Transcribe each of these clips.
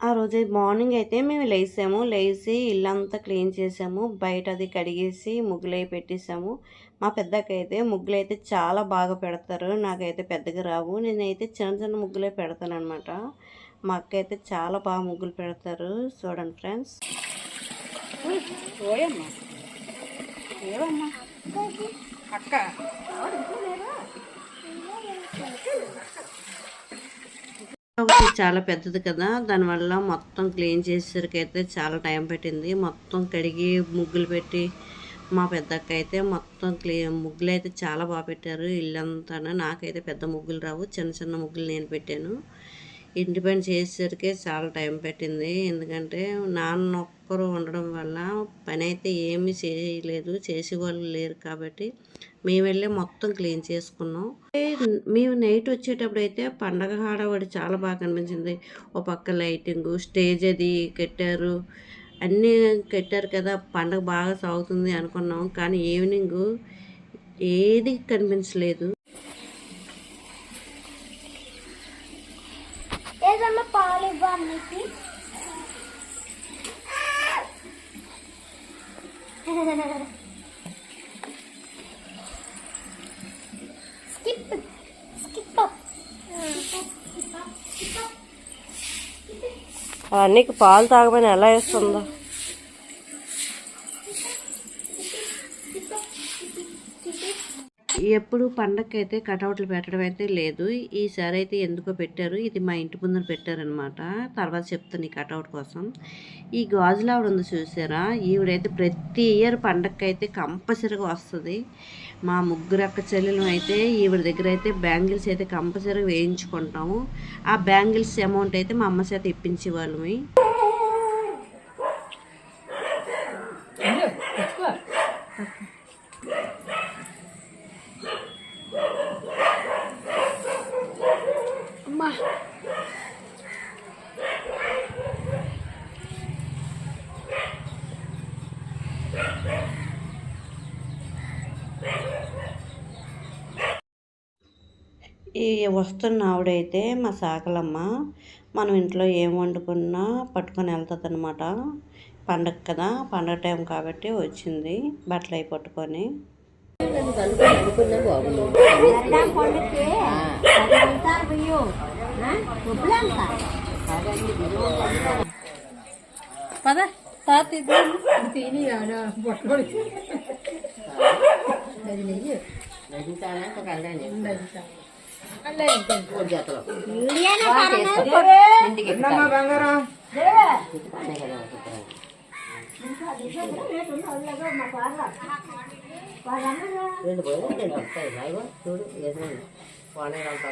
ఆ రోజు మార్నింగ్ అయితే మేము లేసాము. లేచి ఇల్లంతా క్లీన్ చేసాము. బయట అది కడిగేసి ముగ్గులై పెట్టేసాము. మా పెద్దకైతే ముగ్గులు అయితే చాలా బాగా పెడతారు. నాకైతే పెద్దగా రావు. నేనైతే చిన్న చిన్న ముగ్గులే పెడతాను అనమాట మా అక్క అయితే చాలా బాగా ముగ్గులు పెడతారు. చూడండి ఫ్రెండ్స్. అక్క. చాలా పెద్దది కదా. దానివల్ల మొత్తం క్లీన్ చేసేసరికి అయితే చాలా టైం పెట్టింది. మొత్తం కడిగి ముగ్గులు పెట్టి మా పెద్దక్క అయితే మొత్తం క్లీన్ ముగ్గులు అయితే చాలా బాగా పెట్టారు. ఇల్లంతా నాకైతే పెద్ద ముగ్గులు రావు. చిన్న చిన్న ముగ్గులు నేను పెట్టాను. ఇంటి పని చేసేసరికి చాలా టైం పెట్టింది. ఎందుకంటే నాన్న ఒక్కరు ఉండడం వల్ల పని అయితే ఏమీ చేయలేదు చేసేవాళ్ళు లేరు కాబట్టి మేము వెళ్ళి మొత్తం క్లీన్ చేసుకున్నాం. మేము నైట్ వచ్చేటప్పుడు అయితే పండగ హాడవాడి చాలా బాగా కనిపించింది. ఓ పక్క లైటింగ్ స్టేజ్ అది కట్టారు అన్నీ కట్టారు కదా పండగ బాగా సాగుతుంది అనుకున్నాం. కానీ ఈవినింగ్ ఏది కనిపించలేదు. నీకు పాలు తాగమని ఎలా వేస్తుందో. ఎప్పుడు పండగకైతే కటౌట్లు పెట్టడం అయితే లేదు. ఈసారి అయితే ఎందుకో పెట్టారు. ఇది మా ఇంటి ముందర పెట్టారనమాట తర్వాత చెప్తాను ఈ కటౌట్ కోసం. ఈ గాజులు ఆవిడ ఉంది చూసారా? ఈవిడైతే ప్రతి ఇయర్ పండగకి అయితే కంపల్సరీగా వస్తుంది. మా ముగ్గురు అక్క చెల్లెలు అయితే ఈవిడ దగ్గర అయితే బ్యాంగిల్స్ అయితే కంపల్సరీ వేయించుకుంటాము. ఆ బ్యాంగిల్స్ అమౌంట్ అయితే మా అమ్మ చేత ఇప్పించే వస్తున్న ఆవిడైతే మా సాకలమ్మ. మనం ఇంట్లో ఏం వండుకున్నా పట్టుకొని వెళ్తుంది అనమాట పండగ కదా పండగ టైం కాబట్టి వచ్చింది బట్టలు అవి పట్టుకొని. పద తాత తిని బొట్టలు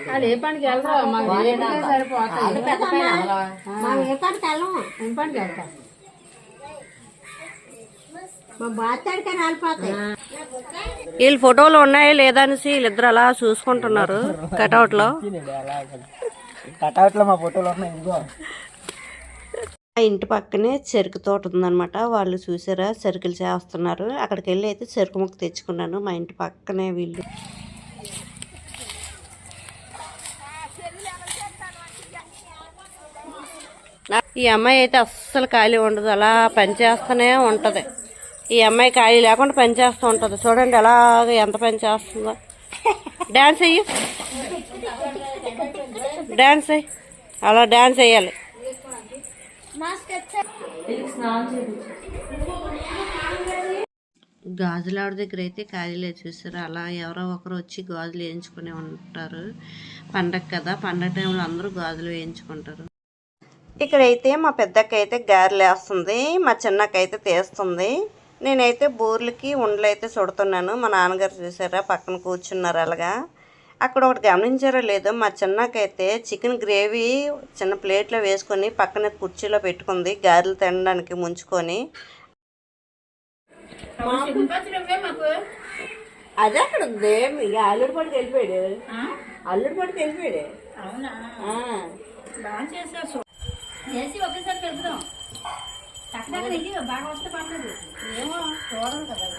వాళ్ళు ఏ పనికి వెళ్తావు? మాకు ఏదైనా సరిపోతాయి మా వేపాడు పనికి వెళ్తాం మా బాతాడికి రాలిపోతాయి వీళ్ళు ఫోటోలు ఉన్నాయా లేదా అనేసి వీళ్ళిద్దరు అలా చూసుకుంటున్నారు కటౌట్లో. కటౌట్లో మా ఫోటోలు ఉన్నాయి ఇదిగో. ఆ ఇంటి పక్కనే చెరుకు తోట ఉందన్నమాట. వాళ్ళు చూసారా? చెరుకులు చేస్తున్నారు. అక్కడికి వెళ్ళి అయితే చెరుకు ముక్క తెచ్చుకున్నాను. మా ఇంటి పక్కనే వీళ్ళు. ఈ అమ్మాయి అయితే అస్సలు ఖాళీ ఉండదు. అలా పని చేస్తూనే ఉంటది. ఈ అమ్మాయి ఖాళీ లేకుండా పని చేస్తూ ఉంటది. చూడండి ఎలాగ ఎంత పని చేస్తుందో. డాన్స్ అయ్యి డాన్స్ అయ్యి అలా డాన్స్ వేయాలి గాజుల ఆవిడ దగ్గర అయితే ఖాళీలే చూసారు? అలా ఎవరో ఒకరు వచ్చి గాజులు వేయించుకునే ఉంటారు. పండగ కదా పండగ టైంలో అందరూ గాజులు వేయించుకుంటారు. ఇక్కడైతే మా పెద్దక్క అయితే గారెలు వేస్తుంది మా చిన్నక్క అయితే తీస్తుంది. నేనైతే బూర్లకి ఉండలు అయితే చుడుతున్నాను మా నాన్నగారు చూసారా? పక్కన కూర్చున్నారు అలాగా. అక్కడ ఒకటి గమనించారో లేదో మా చిన్నకైతే చికెన్ గ్రేవీ చిన్న ప్లేట్లో వేసుకొని పక్కన కుర్చీలో పెట్టుకుంది. గారెలు తినడానికి ముంచుకొని. అది అక్కడ ఉంది. ఇక అల్లుడి పడికి వెళ్ళిపోయాడు. అల్లుడి పడికి వెళ్ళిపోయాడు. అవునా? చేసి ఒకేసారి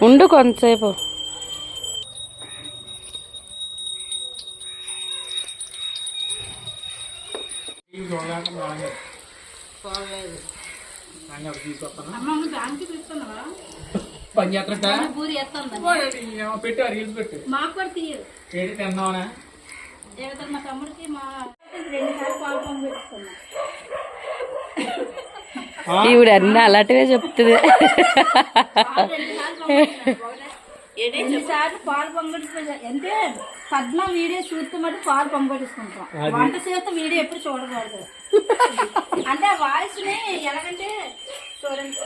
ఉండు కొంతసేపు. పని ఎత్తుంది పెట్టు రీల్స్ పెట్టు మాకు కూడా తీయరు. ఏంటి తిన్నావునా ఏదో మా తమ్ముడికి మా రెండు సార్లు పాలు పొంగి పెట్టుకున్నా ఈవిడ అన్ని అలాంటివే చెప్తుంది. ఎన్ని సార్లు పాలు పొంగడుతుంది అంటే పద్మ వీడియో చూస్తే మటు పాలు పొంగడుచుకుంటాం వంట చేస్తే వీడియో ఎప్పుడు చూడకూడదు. అంటే ఆ వాయిస్ని ఎలాగంటే చూడండి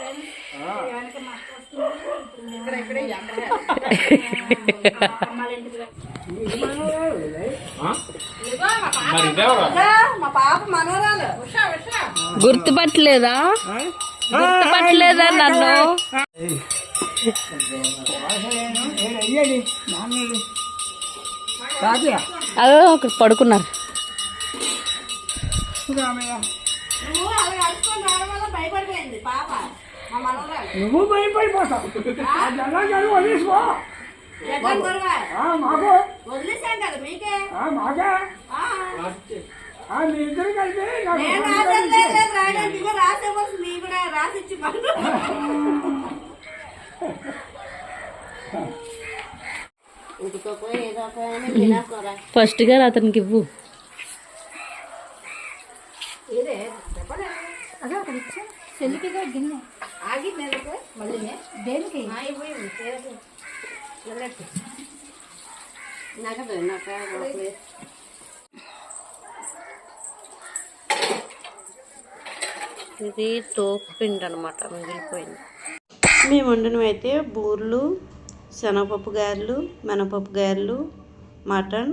మా పాప. మరి గుర్తుపట్టలేదా? గుర్తుపట్టలేదా నన్ను? అదో ఒకరు పడుకున్నారు. నువ్వు భయపడిపోతావు. వదిలేసుకో మాకు. వదిలేసాం కదా మీకే. ఆ, మాకే. ఆ. ఆ, మీ ఇద్దరు కలిపి నాకు నేను రాసేది లేదు, లేదు, రాయడానికి ఇంకా రాసేవాల్సి నీ కూడా రాసిచ్చి పండు. ఉడికపోయి ఏదో ఒక తినేస్తారా ఫస్ట్గా అతనికి ఇవ్వు అదే అక్కడ ఇచ్చా చెల్లికిగా గిన్నె ఆగి మీదకు మళ్ళీ దేనికి నగదు నాకు ఇది తోపు పిండి అనమాట మిగిలిపోయింది. మేము వండినవైతే బూర్లు శనగపప్పు గారెలు మినపప్పు గారెలు మటన్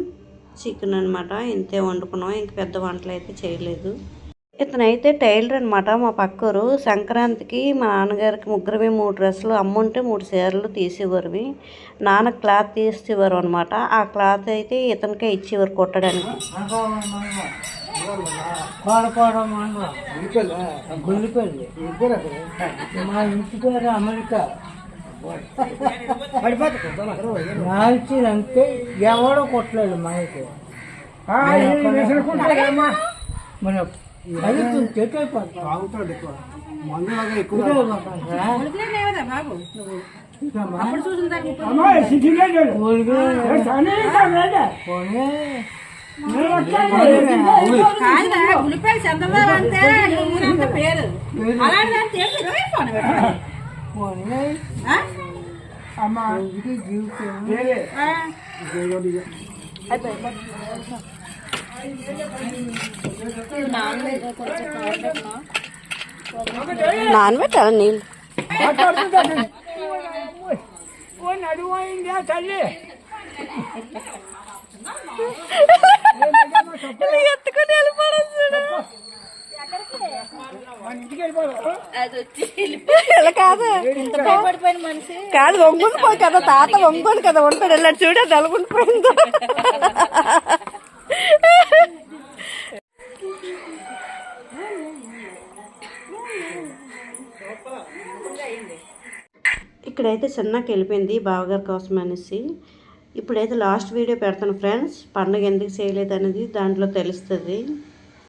చికెన్ అనమాట ఇంతే వండుకున్నాం ఇంక పెద్ద వంటలు అయితే చేయలేదు. ఇతనైతే టైలర్ అనమాట మా పక్కరు. సంక్రాంతికి మా నాన్నగారికి ముగ్గురమే మూడు డ్రెస్సులు అమ్ముంటే మూడు చీరలు తీసేవారు నాన్న క్లాత్ తీసేవారు అనమాట ఆ క్లాత్ అయితే ఇతనికే ఇచ్చేవారు కుట్టడానికి. గుల్లిపల్లి మా ఇంటి పేరు అమెరికా నాల్చిందంటే ఎవడో కొట్టలేదు మనకి మన అది చెట్టు అయిపోతుంది అప్పుడు చూసిన ఇప్పుడు కాదురా ఉలిపాయలు చంద్రబాబు అంటే ఊరంతా పేరు అలాంటి దాన్ని తెలిసి ఇరవై ఫోన్ పెట్టాలి. ఆ? అమ్మా ఇది జీవితం ఆ. నానబెట్టాలి నీళ్ళు ఓ నడువైందా తల్లి ఇలా కాదు కాదు వంగుని పోయి కదా తాత వంగుని కదా ఉంటాడు వెళ్ళాడు చూడ నలుగుండిపోయిందో ఇక్కడైతే చిన్నకి వెళ్ళిపోయింది బావగారి కోసం అనేసి. ఇప్పుడైతే లాస్ట్ వీడియో పెడతాను ఫ్రెండ్స్ పండగ ఎందుకు చేయలేదు అనేది దాంట్లో తెలుస్తుంది.